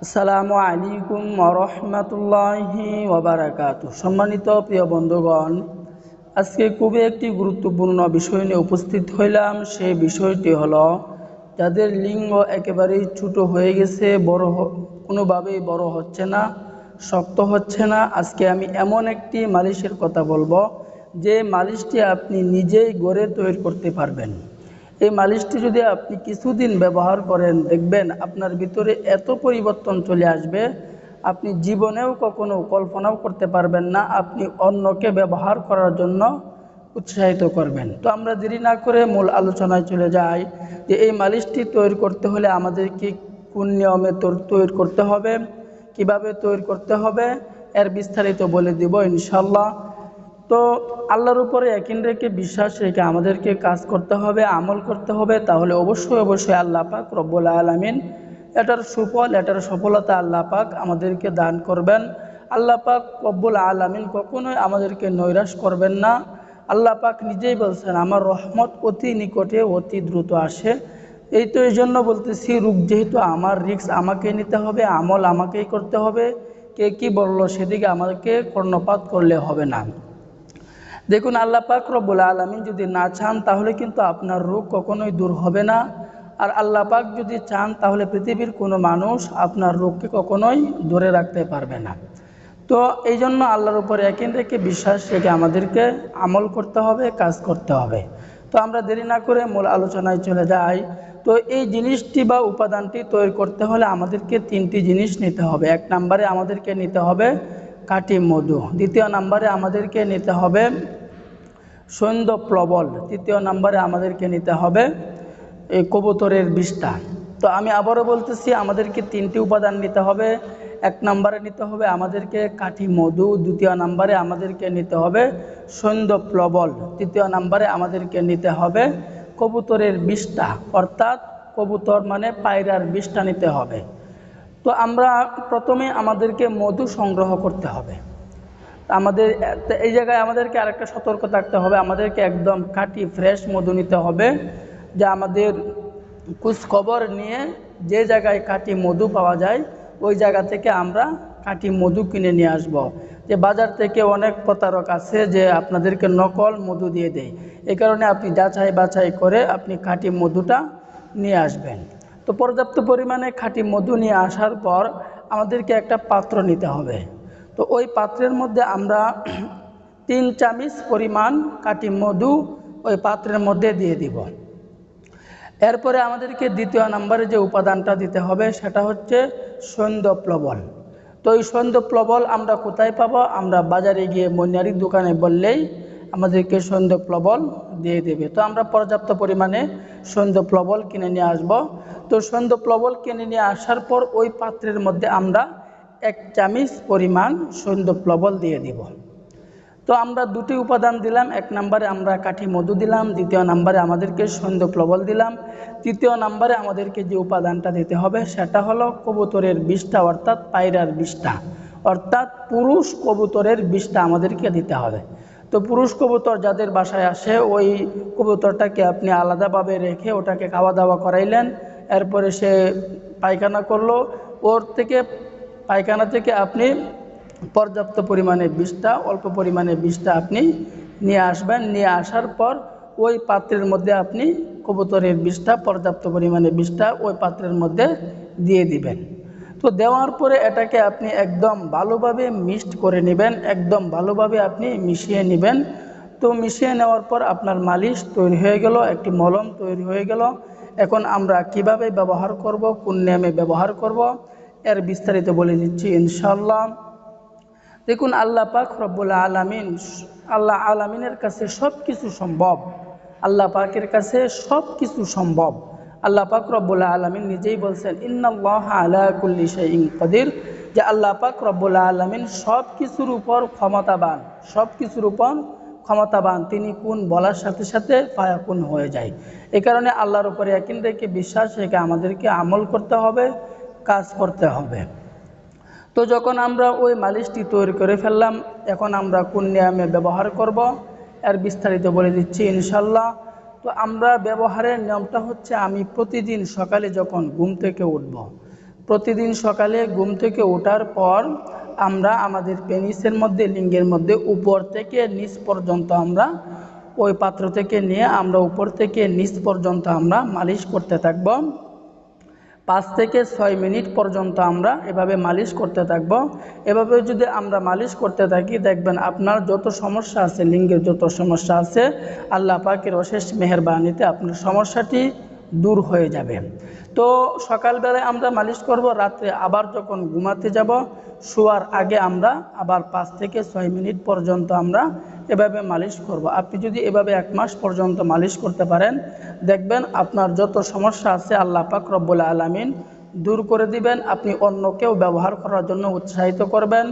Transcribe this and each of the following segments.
আসসালামু আলাইকুম রহমতুল্লাহি ওবারাকাত সম্মানিত প্রিয় বন্ধুগণ, আজকে খুবই একটি গুরুত্বপূর্ণ বিষয় নিয়ে উপস্থিত হইলাম। সেই বিষয়টি হলো, যাদের লিঙ্গ একেবারেই ছোট হয়ে গেছে, বড় কোনোভাবেই বড় হচ্ছে না, শক্ত হচ্ছে না। আজকে আমি এমন একটি মালিশের কথা বলব, যে মালিশটি আপনি নিজেই গড়ে তৈরি করতে পারবেন। এই মালিশটি যদি আপনি কিছুদিন ব্যবহার করেন, দেখবেন আপনার ভিতরে এত পরিবর্তন চলে আসবে, আপনি জীবনেও কখনো কল্পনাও করতে পারবেন না, আপনি অন্যকে ব্যবহার করার জন্য উৎসাহিত করবেন। তো আমরা দেরি না করে মূল আলোচনায় চলে যাই যে এই মালিশটি তৈরি করতে হলে আমাদেরকে কোন নিয়মে তৈরি করতে হবে, কীভাবে তৈরি করতে হবে, এর বিস্তারিত বলে দিব ইনশাল্লাহ তো আল্লাহর উপরে একিন রেখে বিশ্বাস রেখে আমাদেরকে কাজ করতে হবে, আমল করতে হবে, তাহলে অবশ্যই অবশ্যই আল্লাহ পাক রব্বুল আলমিন এটার সুফল, এটার সফলতা আল্লাহ পাক আমাদেরকে দান করবেন। আল্লাহ পাক রব্বুল আলমিন কখনোই আমাদেরকে নৈরাশ করবেন না। আল্লাহ পাক নিজেই বলছেন, আমার রহমত অতি নিকটে অতি দ্রুত আসে। এই তো এই জন্য বলতেছি রূপ যেহেতু আমার রিক্স আমাকে নিতে হবে, আমল আমাকেই করতে হবে। কে কি বলল সেদিকে আমাকে কর্ণপাত করলে হবে না। দেখুন আল্লাহ পাক রব্বুল আলমিন যদি না চান, তাহলে কিন্তু আপনার রোগ কখনোই দূর হবে না। আর আল্লাহ পাক যদি চান, তাহলে পৃথিবীর কোনো মানুষ আপনার রোগকে কখনোই ধরে রাখতে পারবে না। তো এই জন্য আল্লাহর উপরে একেন রেখে বিশ্বাস রেখে আমাদেরকে আমল করতে হবে, কাজ করতে হবে। তো আমরা দেরি না করে মূল আলোচনায় চলে যাই। তো এই জিনিসটি বা উপাদানটি তৈরি করতে হলে আমাদেরকে তিনটি জিনিস নিতে হবে। এক নম্বরে আমাদেরকে নিতে হবে কাটি মধু। দ্বিতীয় নম্বরে আমাদেরকে নিতে হবে সৈন্দ প্রবল। তৃতীয় নম্বরে আমাদেরকে নিতে হবে এই কবুতরের বিষটা। তো আমি আবারও বলতেছি, আমাদেরকে তিনটি উপাদান নিতে হবে। এক নম্বরে নিতে হবে আমাদেরকে কাঠি মধু, দ্বিতীয় নম্বরে আমাদেরকে নিতে হবে সৈন্দ প্লবল তৃতীয় নম্বরে আমাদেরকে নিতে হবে কবুতরের বিষটা। অর্থাৎ কবুতর মানে পায়রার বিষটা নিতে হবে। তো আমরা প্রথমে আমাদেরকে মধু সংগ্রহ করতে হবে। আমাদের এই জায়গায় আমাদেরকে আরেকটা সতর্ক থাকতে হবে। আমাদেরকে একদম খাঁটি ফ্রেশ মধু নিতে হবে, যা আমাদের খবর নিয়ে যে জায়গায় কাটি মধু পাওয়া যায়, ওই জায়গা থেকে আমরা কাটি মধু কিনে নিয়ে আসব। যে বাজার থেকে অনেক প্রতারক আছে যে আপনাদেরকে নকল মধু দিয়ে দেয়। এই কারণে আপনি যাচাই বাছাই করে আপনি খাঁটি মধুটা নিয়ে আসবেন। তো পর্যাপ্ত পরিমাণে খাঁটি মধু নিয়ে আসার পর আমাদেরকে একটা পাত্র নিতে হবে। তো ওই পাত্রের মধ্যে আমরা তিন চামিচ পরিমাণ কাটি মধু ওই পাত্রের মধ্যে দিয়ে দিব। এরপরে আমাদেরকে দ্বিতীয় নম্বরে যে উপাদানটা দিতে হবে সেটা হচ্ছে সৌন্দপ্লবল তো এই সৈন্দপ্লবল আমরা কোথায় পাবো? আমরা বাজারে গিয়ে মনিয়ারির দোকানে বললেই আমাদেরকে সৈন্দ প্লবল দিয়ে দেবে। তো আমরা পর্যাপ্ত পরিমাণে সৈন্দ প্লবল কিনে নিয়ে আসব। তো সৈন্দ প্লবল কিনে নিয়ে আসার পর ওই পাত্রের মধ্যে আমরা এক চামিচ পরিমাণ সৈন্দ প্লবল দিয়ে দিব। তো আমরা দুটি উপাদান দিলাম। এক নম্বরে আমরা কাঠি মধু দিলাম। দ্বিতীয় নম্বরে আমাদেরকে সৈন্দ প্লবল দিলাম। তৃতীয় নম্বরে আমাদেরকে যে উপাদানটা দিতে হবে সেটা হলো কবুতরের বিষটা, অর্থাৎ পায়রার বিষটা। অর্থাৎ পুরুষ কবুতরের বিষটা আমাদেরকে দিতে হবে। তো পুরুষ কবুতর যাদের বাসায় আসে, ওই কবুতরটাকে আপনি আলাদাভাবে রেখে ওটাকে খাওয়া দাওয়া করাইলেন। এরপরে সে পায়খানা করল। ওর থেকে, পায়খানা থেকে আপনি পর্যাপ্ত পরিমাণে বিষটা, অল্প পরিমাণে বিষটা আপনি নিয়ে আসবেন। নিয়ে আসার পর ওই পাত্রের মধ্যে আপনি কবুতরের বিষটা, পর্যাপ্ত পরিমাণে বিষটা ওই পাত্রের মধ্যে দিয়ে দিবেন। তো দেওয়ার পরে এটাকে আপনি একদম ভালোভাবে মিক্সড করে নেবেন, একদম ভালোভাবে আপনি মিশিয়ে নেবেন। তো মিশিয়ে নেওয়ার পর আপনার মালিশ তৈরি হয়ে গেল, একটি মলম তৈরি হয়ে গেল। এখন আমরা কীভাবে ব্যবহার করব, কোন নিয়মে ব্যবহার করব, এর বিস্তারিত বলে দিচ্ছি ইনশাল্লাহ দেখুন, আল্লাহ পাক রব্বুল আলামিন, আল্লাহ আলামিনের কাছে সব কিছু সম্ভব। আল্লাহ পাকের কাছে সব কিছু সম্ভব। আল্লাহ পাক রব্বুল আলামিন নিজেই বলছেন, ইন্নাল্লাহ যে আল্লাহ পাক রব্বুল আলামিন সব কিছুর উপর ক্ষমতাবান সব কিছুর উপর ক্ষমতাবান। তিনি কোন বলার সাথে সাথে ফায়াকুন হয়ে যায়। এই কারণে আল্লাহর উপরে একিন রেখে বিশ্বাস রেখে আমাদেরকে আমল করতে হবে, কাজ করতে হবে। তো যখন আমরা ওই মালিশটি তৈরি করে ফেললাম, এখন আমরা কোন নিয়মে ব্যবহার করব? এর বিস্তারিত বলে দিচ্ছি ইনশাল্লাহ তো আমরা ব্যবহারের নিয়মটা হচ্ছে আমি প্রতিদিন সকালে যখন ঘুম থেকে উঠব, প্রতিদিন সকালে ঘুম থেকে ওঠার পর আমরা আমাদের পেনিসের মধ্যে, লিঙ্গের মধ্যে উপর থেকে নিচ পর্যন্ত আমরা ওই পাত্র থেকে নিয়ে আমরা উপর থেকে নিচ পর্যন্ত আমরা মালিশ করতে থাকব। পাঁচ থেকে ছয় মিনিট পর্যন্ত আমরা এভাবে মালিশ করতে থাকব। এভাবে যদি আমরা মালিশ করতে থাকি, দেখবেন আপনার যত সমস্যা আছে, লিঙ্গের যত সমস্যা আছে, আল্লাহ পাকের অশেষ মেহরবানিতে আপনার সমস্যাটি দূর হয়ে যাবে। তো সকালবেলায় আমরা মালিশ করব, রাত্রে আবার যখন ঘুমাতে যাব, শোয়ার আগে আমরা আবার পাঁচ থেকে ছয় মিনিট পর্যন্ত আমরা এভাবে মালিশ করব। আপনি যদি এভাবে এক মাস পর্যন্ত মালিশ করতে পারেন, দেখবেন আপনার যত সমস্যা আছে, আল্লাহ পাক রব্বুল আলমিন দূর করে দিবেন। আপনি অন্য কেউ ব্যবহার করার জন্য উৎসাহিত করবেন।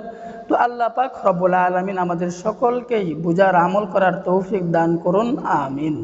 তো আল্লাহ পাক রব্বুল আলমিন আমাদের সকলকেই বুঝার আমল করার তৌফিক দান করুন। আমিন।